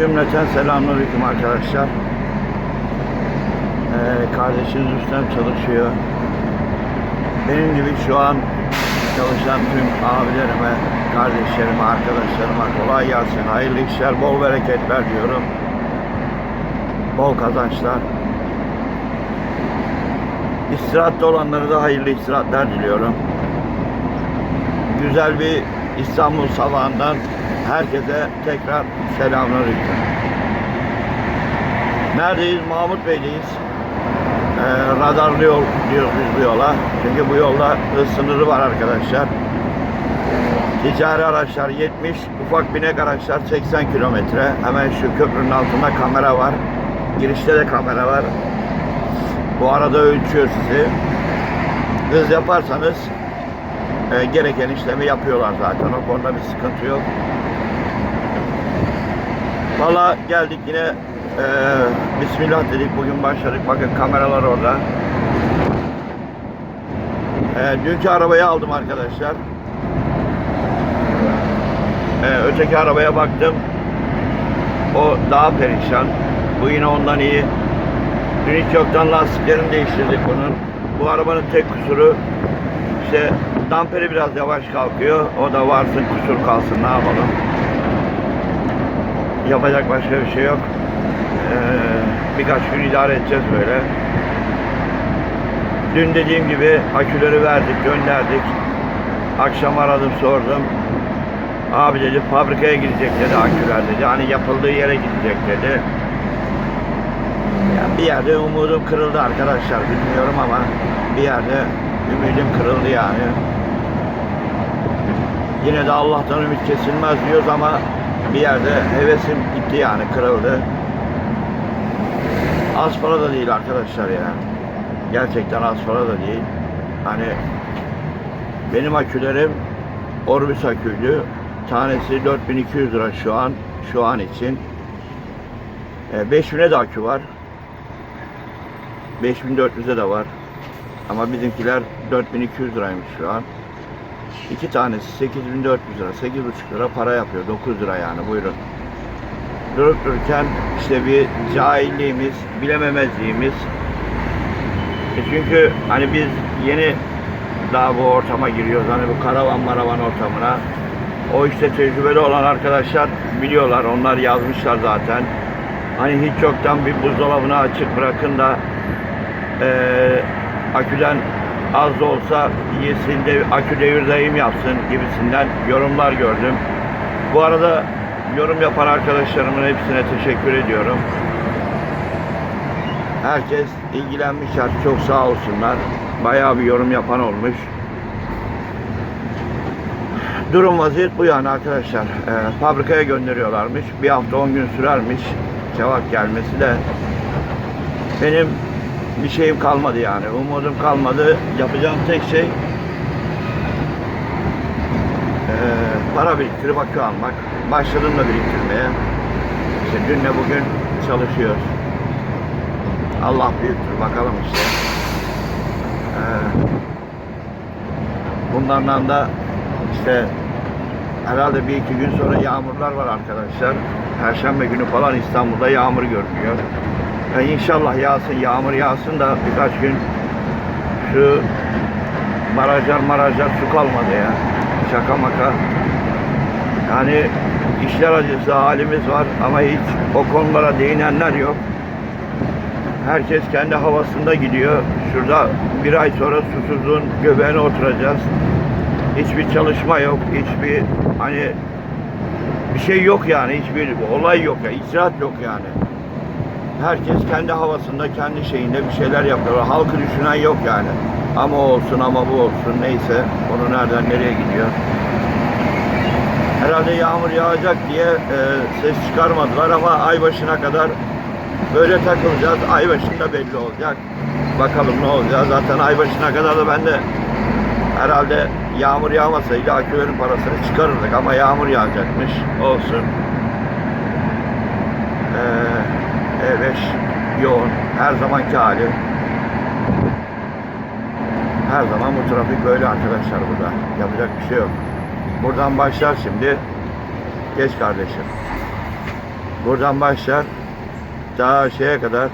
Cümleten selamünaleyküm arkadaşlar. Ee, kardeşiniz Rüstem çalışıyor. Benim gibi şu an çalışan tüm abilerime, kardeşlerime, arkadaşlarıma kolay gelsin. Hayırlı işler, bol bereketler diyorum. Bol kazançlar. İstirahatte olanlara da hayırlı istirahatler diliyorum. Güzel bir İstanbul sabahından herkese tekrar selamünaleyküm. Neredeyiz? Mahmut Bey'deyiz. Ee, radarlı yol diyoruz biz bu yola. Çünkü bu yolda hız sınırı var arkadaşlar. Ticari araçlar 70, ufak binek araçlar 80 kilometre. Hemen şu köprünün altında kamera var. Girişte de kamera var. Bu arada ölçüyor sizi. Hız yaparsanız e, gereken işlemi yapıyorlar zaten. O konuda bir sıkıntı yok. Valla geldik yine e, Bismillah dedik bugün başladık. Bakın kameralar orada. E, dünkü arabayı aldım arkadaşlar. E, öteki arabaya baktım. O daha perişan. Bu yine ondan iyi. Dün hiç yoktan lastiklerini değiştirdik bunun. Bu arabanın tek kusuru işte damperi biraz yavaş kalkıyor. O da varsın kusur kalsın ne yapalım. Yapacak başka bir şey yok. Ee, birkaç gün idare edeceğiz böyle. Dün dediğim gibi aküleri verdik, gönderdik. Akşam aradım sordum. Abi dedi fabrikaya gidecek dedi aküler dedi. Hani yapıldığı yere gidecek dedi. Ya bir yerde umudum kırıldı arkadaşlar bilmiyorum ama bir yerde ümidim kırıldı yani. Yine de Allah'tan ümit kesilmez diyoruz ama bir yerde hevesim gitti yani kırıldı. Az para da değil arkadaşlar ya. Gerçekten az para da değil. Hani benim akülerim Orbis aküydü. Tanesi 4200 lira şu an şu an için. E, 5000'e de akü var. 5400'e de var. Ama bizimkiler 4200 liraymış şu an. İki tanesi 8400 lira, 8,5 lira para yapıyor. 9 lira yani buyurun. Durup dururken işte bir cahilliğimiz, bilememezliğimiz. E çünkü hani biz yeni daha bu ortama giriyoruz. Hani bu karavan maravan ortamına. O işte tecrübeli olan arkadaşlar biliyorlar. Onlar yazmışlar zaten. Hani hiç yoktan bir buzdolabını açık bırakın da eee aküden az da olsa yesin de akü devir daim yapsın gibisinden yorumlar gördüm. Bu arada yorum yapan arkadaşlarımın hepsine teşekkür ediyorum. Herkes ilgilenmişler. Çok sağ olsunlar. Bayağı bir yorum yapan olmuş. Durum vaziyet bu yani arkadaşlar. Ee, fabrikaya gönderiyorlarmış. Bir hafta 10 gün sürermiş cevap gelmesi de. Benim bir şeyim kalmadı yani. Umudum kalmadı. Yapacağım tek şey eee, para biriktirip akü almak. Başladım da biriktirmeye. İşte dünle bugün çalışıyoruz. Allah büyüktür. Bakalım işte. Eee, bunlardan da işte herhalde bir iki gün sonra yağmurlar var arkadaşlar. Perşembe günü falan İstanbul'da yağmur görünüyor. Ya inşallah yağsın, yağmur yağsın da birkaç gün şu barajlar marajlar su kalmadı ya. Şaka maka. Yani işler acısı halimiz var ama hiç o konulara değinenler yok. Herkes kendi havasında gidiyor. Şurada bir ay sonra susuzluğun göbeğine oturacağız. Hiçbir çalışma yok, hiçbir hani bir şey yok yani, hiçbir olay yok ya, icraat yok yani. Herkes kendi havasında, kendi şeyinde bir şeyler yapıyor. Halkı düşünen yok yani. Ama olsun ama bu olsun neyse. Onu nereden nereye gidiyor. Herhalde yağmur yağacak diye e, ses çıkarmadılar ama ay başına kadar böyle takılacağız. Ay başında belli olacak. Bakalım ne olacak. Zaten ay başına kadar da ben de herhalde yağmur yağmasaydı akülerin parasını çıkarırdık ama yağmur yağacakmış. Olsun. Eee E5 yoğun. Her zamanki hali. Her zaman bu trafik böyle arkadaşlar burada. Yapacak bir şey yok. Buradan başlar şimdi. Geç kardeşim. Buradan başlar daha şeye kadar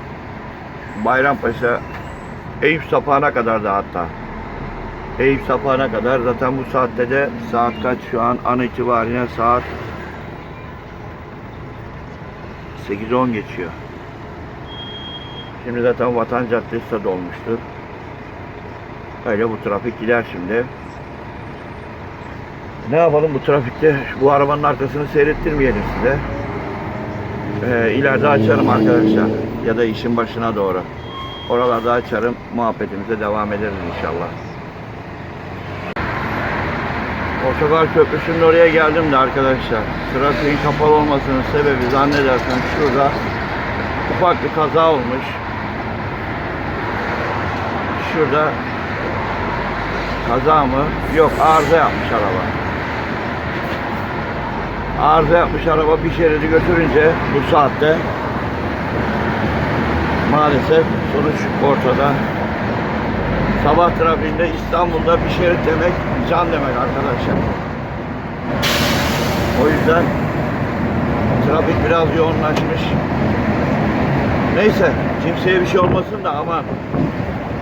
Bayrampaşa Eyüp Sapağı'na kadar da hatta. Eyüp Sapağı'na kadar zaten bu saatte de saat kaç şu an an itibariyle saat 8-10 geçiyor. Şimdi zaten Vatan Caddesi de dolmuştur. Öyle bu trafik gider şimdi. Ne yapalım bu trafikte bu arabanın arkasını seyrettirmeyelim size. Ee, ileride açarım arkadaşlar. Ya da işin başına doğru. Oralarda açarım. Muhabbetimize devam ederiz inşallah. Otogar Köprüsü'nün oraya geldim de arkadaşlar. Trafiğin kapalı olmasının sebebi zannedersem şurada ufak bir kaza olmuş. Şurada kaza mı? Yok arıza yapmış araba. Arıza yapmış araba bir şeridi götürünce bu saatte maalesef sonuç ortada. Sabah trafiğinde İstanbul'da bir şerit demek can demek arkadaşlar. O yüzden trafik biraz yoğunlaşmış. Neyse kimseye bir şey olmasın da ama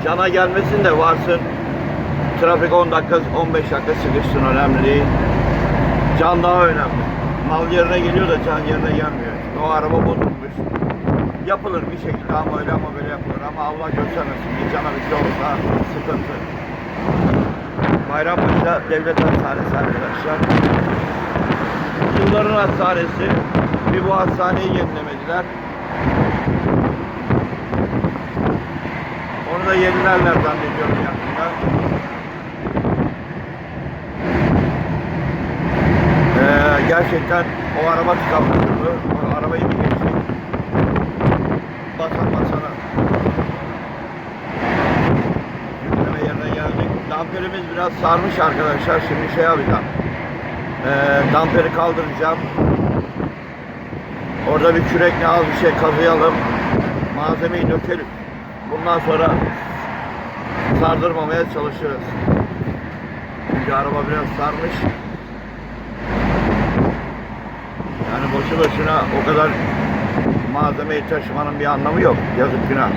cana gelmesin de varsın. Trafik 10 dakika 15 dakika sıkışsın önemli değil. Can daha önemli. Mal yerine geliyor da can yerine gelmiyor. O araba bozulmuş. Yapılır bir şekilde ama öyle ama böyle yapılır. Ama Allah göstermesin. Bir cana bir şey olsa sıkıntı. Bayrampaşa Devlet Hastanesi arkadaşlar. Yılların hastanesi. Bir bu hastaneyi yenilemediler. Onu da yenilerler zannediyorum yakında. Ee, gerçekten o araba tıkanmıştı. Arabayı bir geçtik. Basan basana. Yükleme yerine geldik. Damperimiz biraz sarmış arkadaşlar. Şimdi şey yapacağım. Ee, damperi kaldıracağım. Orada bir kürekle az bir şey kazıyalım. Malzemeyi dökelim. Bundan sonra sardırmamaya çalışırız. Çünkü araba biraz sarmış. Yani boşu boşuna o kadar malzemeyi taşımanın bir anlamı yok. Yazık günah.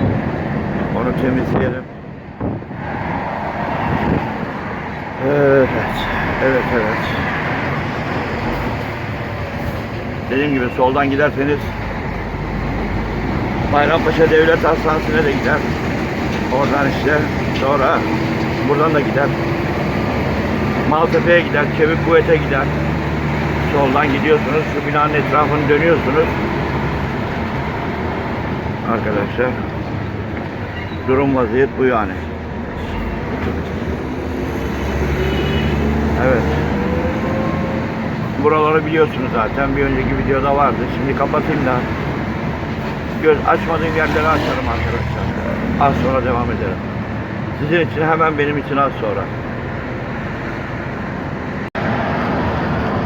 Onu temizleyelim. Evet. Evet evet. Dediğim gibi soldan giderseniz Bayrampaşa Devlet Hastanesi'ne de gider. Oradan işte sonra buradan da gider. Maltepe'ye gider, Çevik Kuvvet'e gider. Soldan gidiyorsunuz, şu binanın etrafını dönüyorsunuz. Arkadaşlar, durum vaziyet bu yani. Evet. Buraları biliyorsunuz zaten. Bir önceki videoda vardı. Şimdi kapatayım da göz açmadığım yerleri açarım arkadaşlar. Az sonra devam ederim. Sizin için hemen benim için az sonra.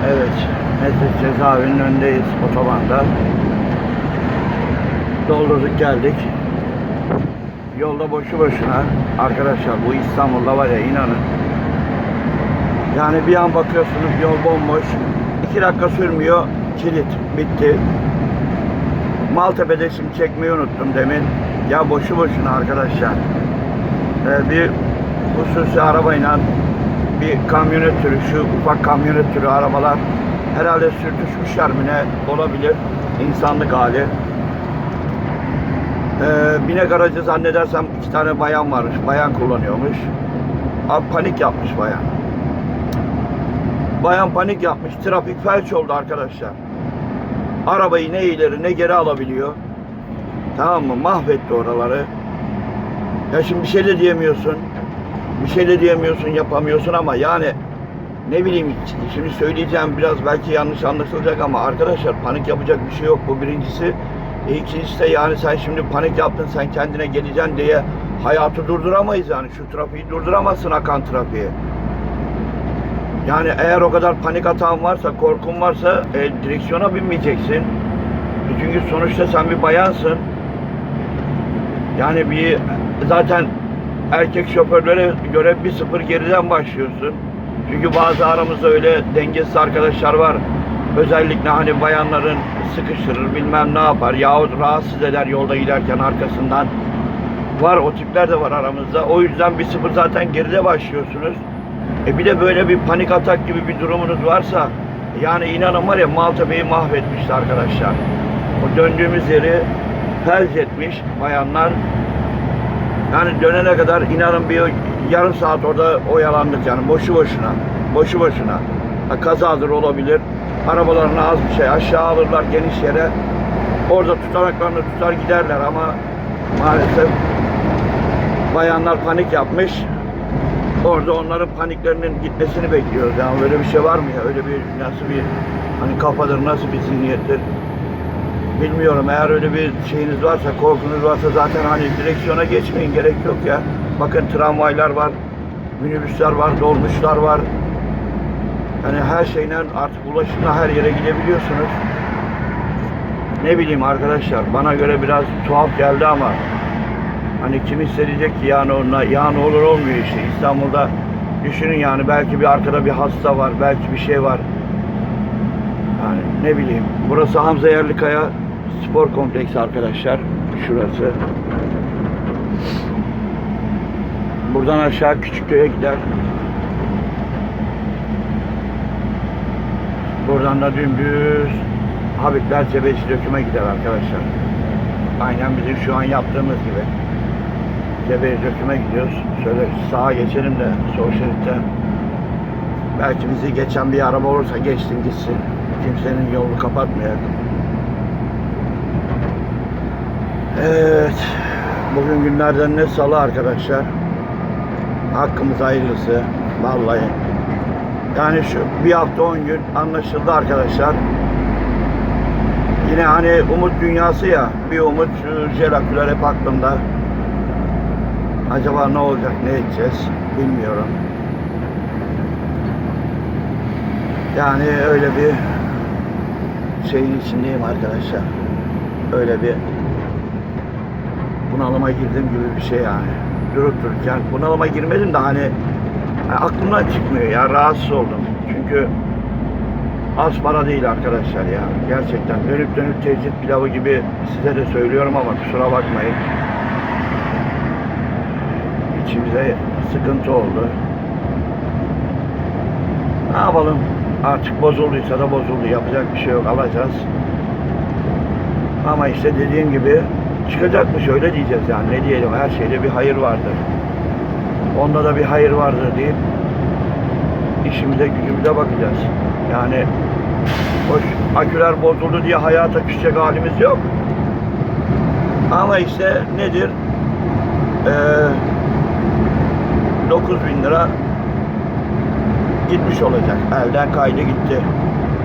Evet, Mesut cezaevinin önündeyiz otobanda. Doldurduk geldik. Yolda boşu boşuna arkadaşlar bu İstanbul'da var ya inanın. Yani bir an bakıyorsunuz yol bomboş. iki dakika sürmüyor. Kilit bitti. Maltepe'de şimdi çekmeyi unuttum demin. Ya boşu boşuna arkadaşlar. Ee, bir hususi arabayla bir kamyonet türü, şu ufak kamyonet türü arabalar herhalde sürtüşmüşler mi ne olabilir. İnsanlık hali. Ee, binek aracı zannedersem iki tane bayan varmış. Bayan kullanıyormuş. Abi panik yapmış bayan. Bayan panik yapmış. Trafik felç oldu arkadaşlar. Arabayı ne ileri ne geri alabiliyor. Tamam mı? Mahvetti oraları. Ya şimdi bir şey de diyemiyorsun. Bir şey de diyemiyorsun, yapamıyorsun ama yani ne bileyim şimdi söyleyeceğim biraz belki yanlış anlaşılacak ama arkadaşlar panik yapacak bir şey yok bu birincisi. E, ikincisi de yani sen şimdi panik yaptın sen kendine geleceksin diye hayatı durduramayız yani şu trafiği durduramazsın akan trafiği. Yani eğer o kadar panik atağın varsa, korkun varsa e, direksiyona binmeyeceksin. E, çünkü sonuçta sen bir bayansın. Yani bir zaten erkek şoförlere göre bir sıfır geriden başlıyorsun. Çünkü bazı aramızda öyle dengesiz arkadaşlar var. Özellikle hani bayanların sıkıştırır bilmem ne yapar yahut rahatsız eder yolda giderken arkasından. Var o tipler de var aramızda. O yüzden 1-0 zaten geride başlıyorsunuz. E bir de böyle bir panik atak gibi bir durumunuz varsa yani inanın var ya Maltepe'yi mahvetmişti arkadaşlar. O döndüğümüz yeri felç etmiş bayanlar. Yani dönene kadar inanın bir yarım saat orada oyalandık yani boşu boşuna. Boşu boşuna. Ha, kazadır olabilir. Arabalarını az bir şey aşağı alırlar geniş yere. Orada tutanaklarını tutar giderler ama maalesef bayanlar panik yapmış. Orada onların paniklerinin gitmesini bekliyoruz. Yani böyle bir şey var mı ya? Öyle bir nasıl bir hani kafadır, nasıl bir zihniyettir? Bilmiyorum. Eğer öyle bir şeyiniz varsa, korkunuz varsa zaten hani direksiyona geçmeyin. Gerek yok ya. Bakın tramvaylar var, minibüsler var, dolmuşlar var. Yani her şeyle artık ulaşımla her yere gidebiliyorsunuz. Ne bileyim arkadaşlar bana göre biraz tuhaf geldi ama Hani kim hissedecek ki? Yani onunla yani olur olmuyor işte. İstanbul'da düşünün yani belki bir arkada bir hasta var belki bir şey var. Yani ne bileyim. Burası Hamza Yerlikaya spor kompleksi arkadaşlar. Şurası. Buradan aşağı Küçükköy'e gider. Buradan da dümdüz Habibler Cebeci döküme gider arkadaşlar. Aynen bizim şu an yaptığımız gibi Cebeci döküme gidiyoruz. Şöyle sağa geçelim de sol şeritten. Belki bizi geçen bir araba olursa geçsin gitsin. Kimsenin yolunu kapatmayalım. Evet. Bugün günlerden ne salı arkadaşlar. Hakkımız hayırlısı. Vallahi. Yani şu bir hafta on gün anlaşıldı arkadaşlar. Yine hani umut dünyası ya. Bir umut şu jelaküler hep aklımda. Acaba ne olacak, ne edeceğiz bilmiyorum. Yani öyle bir şeyin içindeyim arkadaşlar. Öyle bir bunalıma girdim gibi bir şey yani. Durup dururken bunalıma girmedim de hani yani aklımdan çıkmıyor ya rahatsız oldum. Çünkü az para değil arkadaşlar ya. Gerçekten dönüp dönüp tecrit pilavı gibi size de söylüyorum ama kusura bakmayın içimize sıkıntı oldu. Ne yapalım? Artık bozulduysa da bozuldu. Yapacak bir şey yok. Alacağız. Ama işte dediğim gibi çıkacakmış öyle diyeceğiz yani. Ne diyelim? Her şeyde bir hayır vardır. Onda da bir hayır vardır deyip işimize gücümüze bakacağız. Yani hoş aküler bozuldu diye hayata küsecek halimiz yok. Ama işte nedir? Eee 9 bin lira gitmiş olacak. Elden kaydı gitti.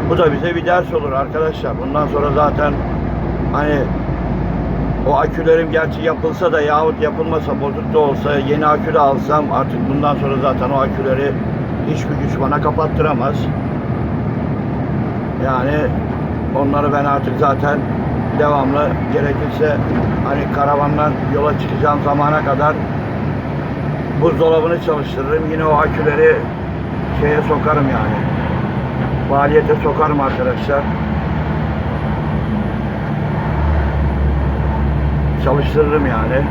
Bu da bize bir ders olur arkadaşlar. Bundan sonra zaten hani o akülerim gerçi yapılsa da yahut yapılmasa bozuk da olsa yeni akü de alsam artık bundan sonra zaten o aküleri hiçbir güç bana kapattıramaz. Yani onları ben artık zaten devamlı gerekirse hani karavandan yola çıkacağım zamana kadar buzdolabını çalıştırırım. Yine o aküleri şeye sokarım yani. Faaliyete sokarım arkadaşlar. Çalıştırırım yani.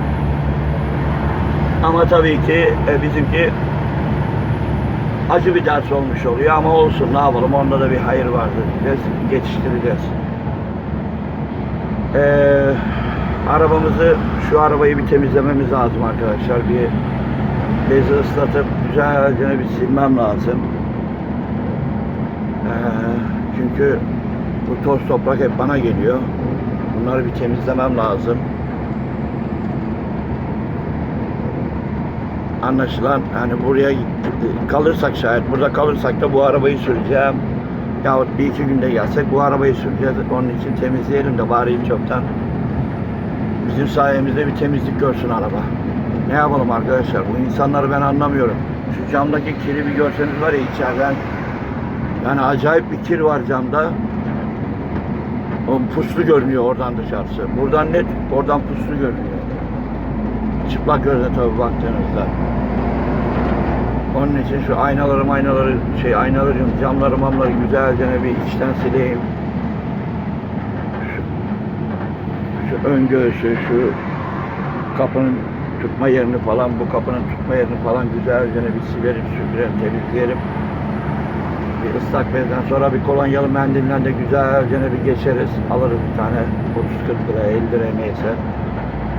Ama tabii ki e, bizimki acı bir ders olmuş oluyor ama olsun ne yapalım onda da bir hayır vardır. Biz geçiştireceğiz. Ee, arabamızı şu arabayı bir temizlememiz lazım arkadaşlar. Bir bezi ıslatıp güzelce bir silmem lazım. Ee, çünkü bu toz toprak hep bana geliyor. Bunları bir temizlemem lazım. Anlaşılan yani buraya kalırsak şayet burada kalırsak da bu arabayı süreceğim. Yahut bir iki günde gelsek bu arabayı süreceğiz. Onun için temizleyelim de bari çoktan bizim sayemizde bir temizlik görsün araba. Ne yapalım arkadaşlar? Bu insanları ben anlamıyorum. Şu camdaki kiri bir görseniz var ya içeriden. Yani acayip bir kir var camda. O puslu görünüyor oradan dışarısı. Buradan net, oradan puslu görünüyor. Çıplak gözle tabii baktığınızda. Onun için şu aynaları aynaları şey aynaları diyorum, camları mamları güzelce bir içten sileyim. Şu, şu ön göğsü, şu kapının tutma yerini falan, bu kapının tutma yerini falan güzelce bir silerim, süpürelim, temizleyelim. Bir ıslak bezden sonra bir kolonyalı mendille de güzelce bir geçeriz. Alırız bir tane 30-40 lira, 50 lira neyse.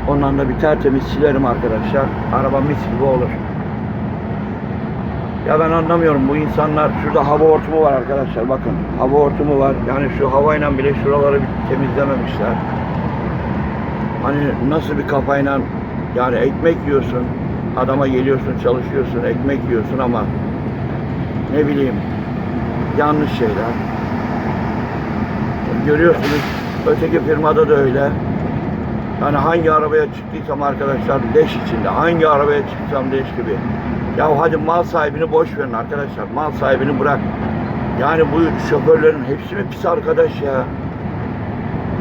Ondan da bir tertemiz silerim arkadaşlar. Araba mis gibi olur. Ya ben anlamıyorum bu insanlar şurada hava hortumu var arkadaşlar bakın hava hortumu var yani şu havayla bile şuraları bir temizlememişler. Hani nasıl bir kafayla yani ekmek yiyorsun adama geliyorsun çalışıyorsun ekmek yiyorsun ama ne bileyim yanlış şeyler. Görüyorsunuz öteki firmada da öyle. Yani hangi arabaya çıktıysam arkadaşlar leş içinde. Hangi arabaya çıksam leş gibi. Ya hadi mal sahibini boş verin arkadaşlar. Mal sahibini bırak. Yani bu şoförlerin hepsi mi pis arkadaş ya?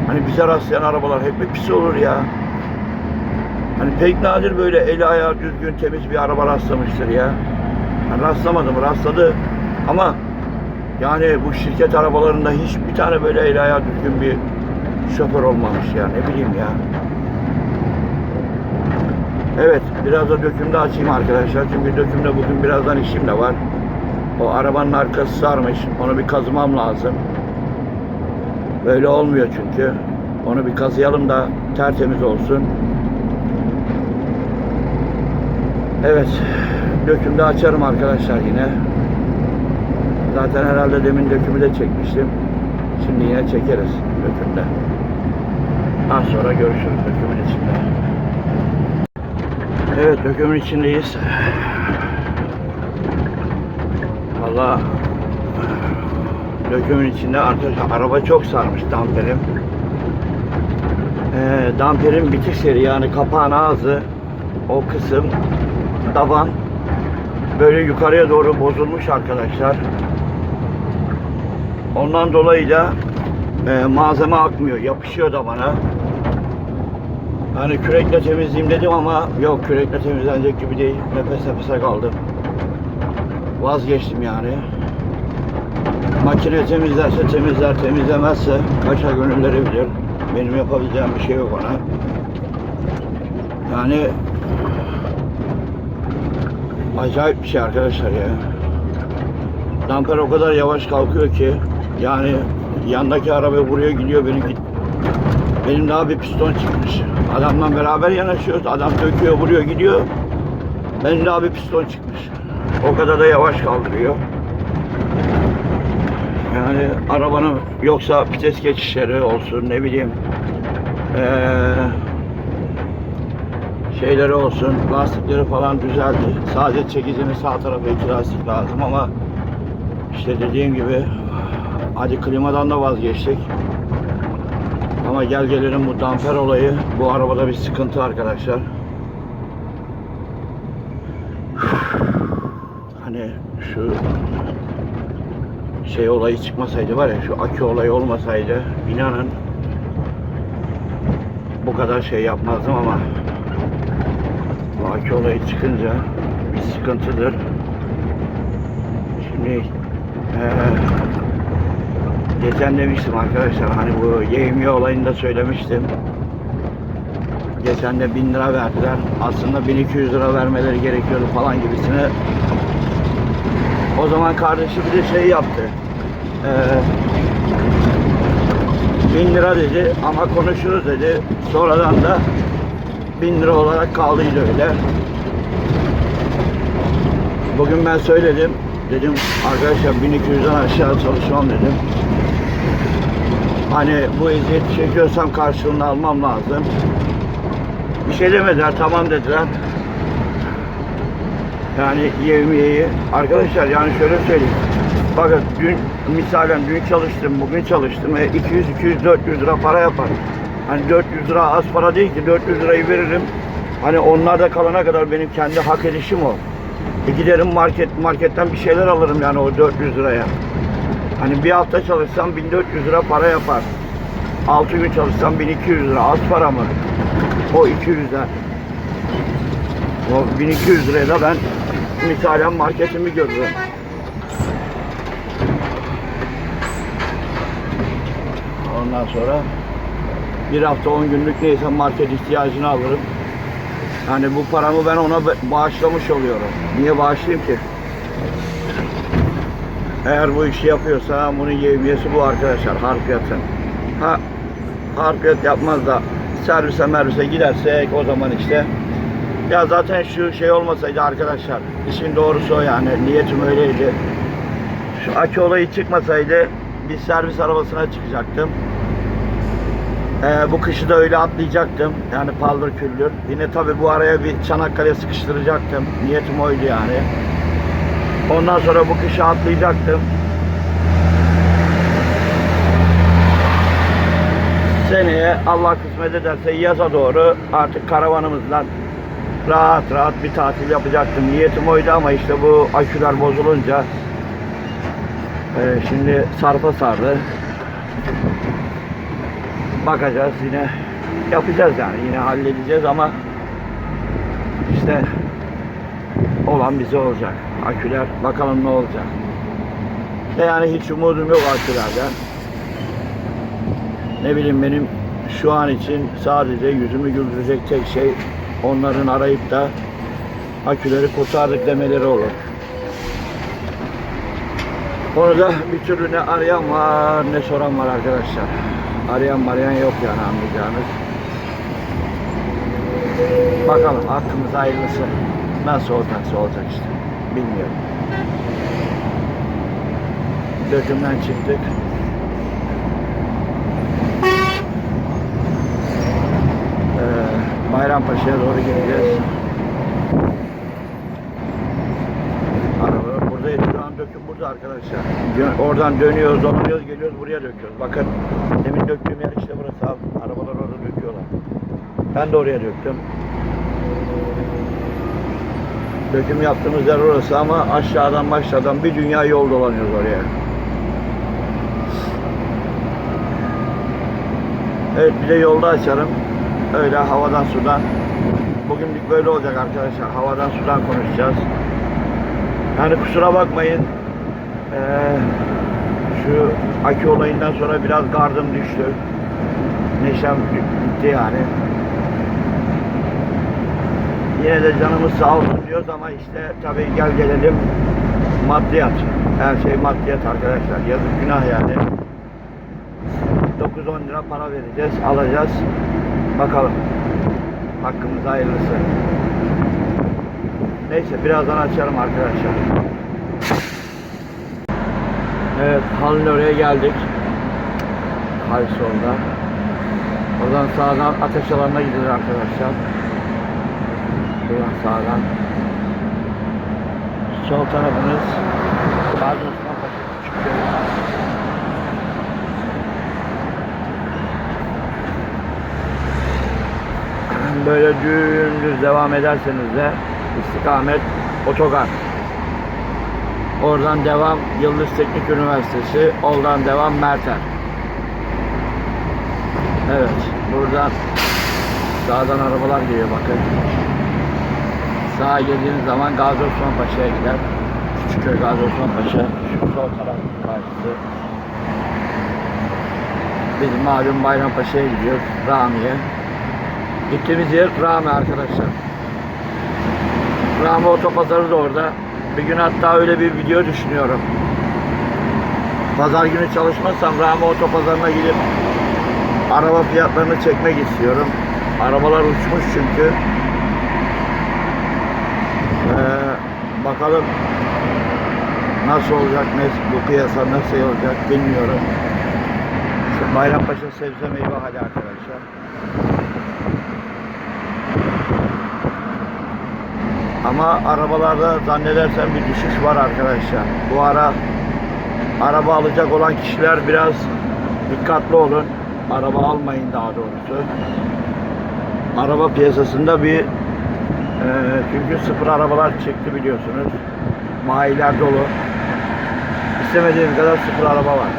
Hani bize rastlayan arabalar hep mi pis olur ya? Hani pek nadir böyle eli ayağı düzgün temiz bir araba rastlamıştır ya. Ben rastlamadım rastladı ama yani bu şirket arabalarında hiç bir tane böyle eli ayağı düzgün bir şoför olmamış ya ne bileyim ya. Evet biraz da dökümde açayım arkadaşlar çünkü dökümde bugün birazdan işim de var. O arabanın arkası sarmış onu bir kazımam lazım. Böyle olmuyor çünkü. Onu bir kazıyalım da tertemiz olsun. Evet dökümde açarım arkadaşlar yine. Zaten herhalde demin dökümü de çekmiştim. Şimdi yine çekeriz dökümde. Az sonra görüşürüz dökümün içinde. Evet dökümün içindeyiz. Valla dökümün içinde arkadaşlar araba çok sarmış damperim. Ee, damperin bitik seri yani kapağın ağzı o kısım taban böyle yukarıya doğru bozulmuş arkadaşlar. Ondan dolayı da e, malzeme akmıyor. Yapışıyor da bana. Hani kürekle temizleyeyim dedim ama yok kürekle temizlenecek gibi değil. Nefes nefese kaldım. Vazgeçtim yani. Makine temizlerse temizler, temizlemezse kaşa gönülleri bilir. Benim yapabileceğim bir şey yok ona. Yani acayip bir şey arkadaşlar ya. Damper o kadar yavaş kalkıyor ki yani yandaki araba vuruyor gidiyor benim git. Benim daha bir piston çıkmış. Adamla beraber yanaşıyoruz. Adam döküyor, vuruyor, gidiyor. Benim daha bir piston çıkmış. O kadar da yavaş kaldırıyor. Yani arabanın yoksa vites geçişleri olsun ne bileyim eee, şeyleri olsun lastikleri falan düzeldi. Sadece çekicinin sağ tarafı iki lastik lazım ama işte dediğim gibi hadi klimadan da vazgeçtik. Ama gel gelelim bu damper olayı bu arabada bir sıkıntı arkadaşlar. Hani şu şey olayı çıkmasaydı var ya şu akü olayı olmasaydı inanın bu kadar şey yapmazdım ama bu akü olayı çıkınca bir sıkıntıdır. Şimdi eee geçen demiştim arkadaşlar hani bu yevmiye olayını da söylemiştim. Geçen de 1000 lira verdiler. Aslında 1200 lira vermeleri gerekiyordu falan gibisine. O zaman kardeşi bir de şey yaptı. Ee, 1000 lira dedi ama konuşuruz dedi. Sonradan da 1000 lira olarak kaldıydı öyle. Bugün ben söyledim. Dedim arkadaşlar 1200'den aşağı çalışmam dedim. Hani bu eziyeti çekiyorsam karşılığını almam lazım. Bir şey demediler, tamam dediler. Yani yevmiyeyi. Arkadaşlar yani şöyle söyleyeyim. Bakın dün misalen dün çalıştım, bugün çalıştım. E, 200, 200, 400 lira para yapar. Hani 400 lira az para değil ki 400 lirayı veririm. Hani onlar da kalana kadar benim kendi hak edişim o. E giderim market marketten bir şeyler alırım yani o 400 liraya. Hani bir hafta çalışsam 1400 lira para yapar. 6 gün çalışsam 1200 lira az para mı? O 200'den. O 1200 liraya da ben misalen marketimi görürüm. Ondan sonra bir hafta on günlük neyse market ihtiyacını alırım. Yani bu paramı ben ona ba- bağışlamış oluyorum. Niye bağışlayayım ki? Eğer bu işi yapıyorsa bunun yevmiyesi bu arkadaşlar harfiyatın. Ha harfiyat yapmaz da servise mervise gidersek o zaman işte ya zaten şu şey olmasaydı arkadaşlar işin doğrusu o yani niyetim öyleydi. Şu akü olayı çıkmasaydı bir servis arabasına çıkacaktım. Ee, bu kışı da öyle atlayacaktım. Yani paldır küldür. Yine tabi bu araya bir Çanakkale sıkıştıracaktım. Niyetim oydu yani. Ondan sonra bu kışı atlayacaktım. Seneye Allah kısmet ederse yaza doğru artık karavanımızla rahat rahat bir tatil yapacaktım. Niyetim oydu ama işte bu aküler bozulunca e, şimdi sarpa sardı. Bakacağız yine yapacağız yani yine halledeceğiz ama işte olan bize olacak. Aküler bakalım ne olacak. İşte yani hiç umudum yok akülerden. Ne bileyim benim şu an için sadece yüzümü güldürecek tek şey onların arayıp da aküleri kurtardık demeleri olur. Onu da bir türlü ne arayan var ne soran var arkadaşlar. Arayan arayan yok yani anlayacağınız. Bakalım hakkımız hayırlısı. Nasıl olacaksa olacak işte. Bilmiyorum. Dökümden çıktık. Ee, Bayrampaşa'ya doğru gideceğiz. Araba buradayız. Şu an burada arkadaşlar. Oradan dönüyoruz, dolanıyoruz, geliyoruz buraya döküyoruz. Bakın demin döktüğüm yer işte burası abi. Arabalar orada döküyorlar. Ben de oraya döktüm. Döküm yaptığımız yer orası ama aşağıdan başladan bir dünya yol dolanıyoruz oraya. Evet bir de yolda açarım. Öyle havadan sudan. Bugünlük böyle olacak arkadaşlar. Havadan sudan konuşacağız. Yani kusura bakmayın. Ee, şu akü olayından sonra biraz gardım düştü. Neşem gitti yani. Yine de canımız sağ olsun diyoruz ama işte tabii gel gelelim maddiyat. Her şey maddiyat arkadaşlar. Yazık günah yani. 9-10 lira para vereceğiz, alacağız. Bakalım. Hakkımız hayırlısı. Neyse birazdan açarım arkadaşlar. Evet, halın oraya geldik. Hal solda. Oradan sağdan ateş alanına gidilir arkadaşlar. Buradan sağdan. Sol tarafınız Gazi Osman Paşa Küçükköy. Böyle dümdüz devam ederseniz de istikamet otogar. Oradan devam Yıldız Teknik Üniversitesi, oradan devam Merter. Evet, buradan sağdan arabalar geliyor bakın. Sağa girdiğiniz zaman Gazi Osman Paşa'ya gider. Küçükköy Gazi Osman Paşa, şu sol taraf karşısı. Biz malum Bayrampaşa'ya gidiyoruz, Rami'ye. Gittiğimiz yer Rami arkadaşlar. Rami Otopazarı da orada. Bir gün hatta öyle bir video düşünüyorum. Pazar günü çalışmazsam Rami Otopazarı'na gidip araba fiyatlarını çekmek istiyorum. Arabalar uçmuş çünkü. Ee, bakalım nasıl olacak, bu piyasa nasıl olacak bilmiyorum. İşte Bayrampaşa sebze meyve hali arkadaşlar. Ama arabalarda zannedersem bir düşüş var arkadaşlar. Bu ara araba alacak olan kişiler biraz dikkatli olun. Araba almayın daha doğrusu. Araba piyasasında bir e, çünkü sıfır arabalar çıktı biliyorsunuz. Mayiler dolu. İstemediğiniz kadar sıfır araba var.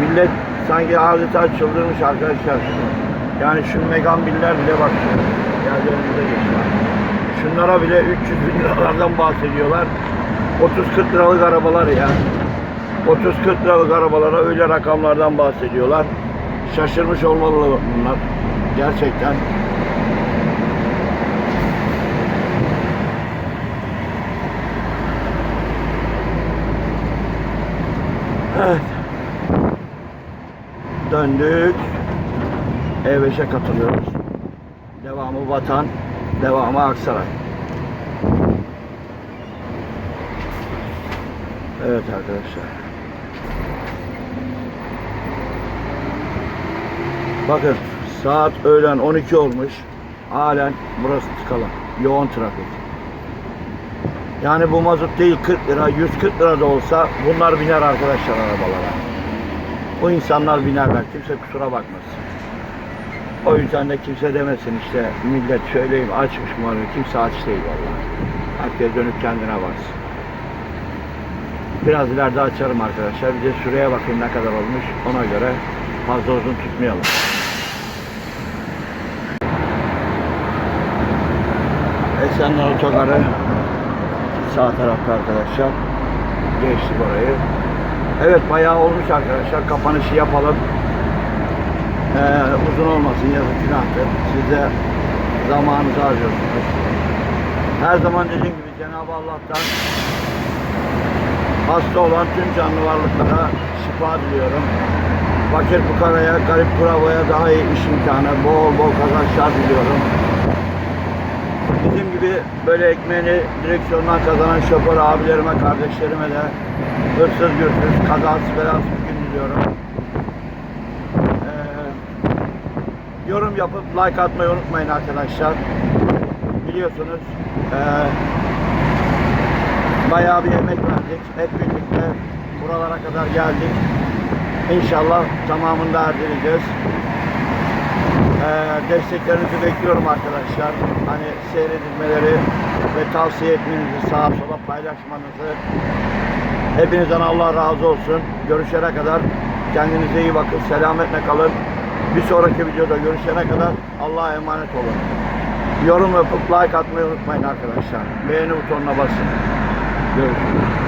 Millet sanki adeta çıldırmış arkadaşlar. Yani şu Megan Biller bile bak. Geldi önümüze. Şunlara bile 300 bin liralardan bahsediyorlar. 30-40 liralık arabalar ya. 30-40 liralık arabalara öyle rakamlardan bahsediyorlar. Şaşırmış olmalılar bunlar. Gerçekten. Evet. Döndük. E5'e katılıyoruz. Devamı Vatan, devamı Aksaray. Evet arkadaşlar. Bakın saat öğlen 12 olmuş. Halen burası tıkalı. Yoğun trafik. Yani bu mazot değil 40 lira, 140 lira da olsa bunlar biner arkadaşlar arabalara. Bu insanlar binerler. Kimse kusura bakmasın. O yüzden de kimse demesin işte millet söyleyeyim açmış mı. Kimse aç değil vallahi. Herkes dönüp kendine baksın. Biraz ileride açarım arkadaşlar. Bir de süreye bakayım ne kadar olmuş. Ona göre fazla uzun tutmayalım. Esenler Otogarı sağ tarafta arkadaşlar. Geçtik orayı. Evet bayağı olmuş arkadaşlar. Kapanışı yapalım. Ee, uzun olmasın yazık günahtır. Siz de zamanınızı harcıyorsunuz. Her zaman dediğim gibi Cenab-ı Allah'tan hasta olan tüm canlı varlıklara şifa diliyorum. Fakir fukaraya, garip kurabaya daha iyi iş imkanı, bol bol kazançlar diliyorum. Bizim gibi böyle ekmeğini direksiyondan kazanan şoför abilerime, kardeşlerime de hırsız gürsüz, kazasız belasız gün diliyorum. Ee, yorum yapıp like atmayı unutmayın arkadaşlar. Biliyorsunuz ee, bayağı bir emek verdik. Hep birlikte buralara kadar geldik. İnşallah tamamını da erdireceğiz. Ee, desteklerinizi bekliyorum arkadaşlar. Hani seyredilmeleri ve tavsiye etmenizi, sağa sola paylaşmanızı. Hepinizden Allah razı olsun. Görüşene kadar kendinize iyi bakın. Selametle kalın. Bir sonraki videoda görüşene kadar Allah'a emanet olun. Yorum yapıp like atmayı unutmayın arkadaşlar. Beğeni butonuna basın. Görüşürüz.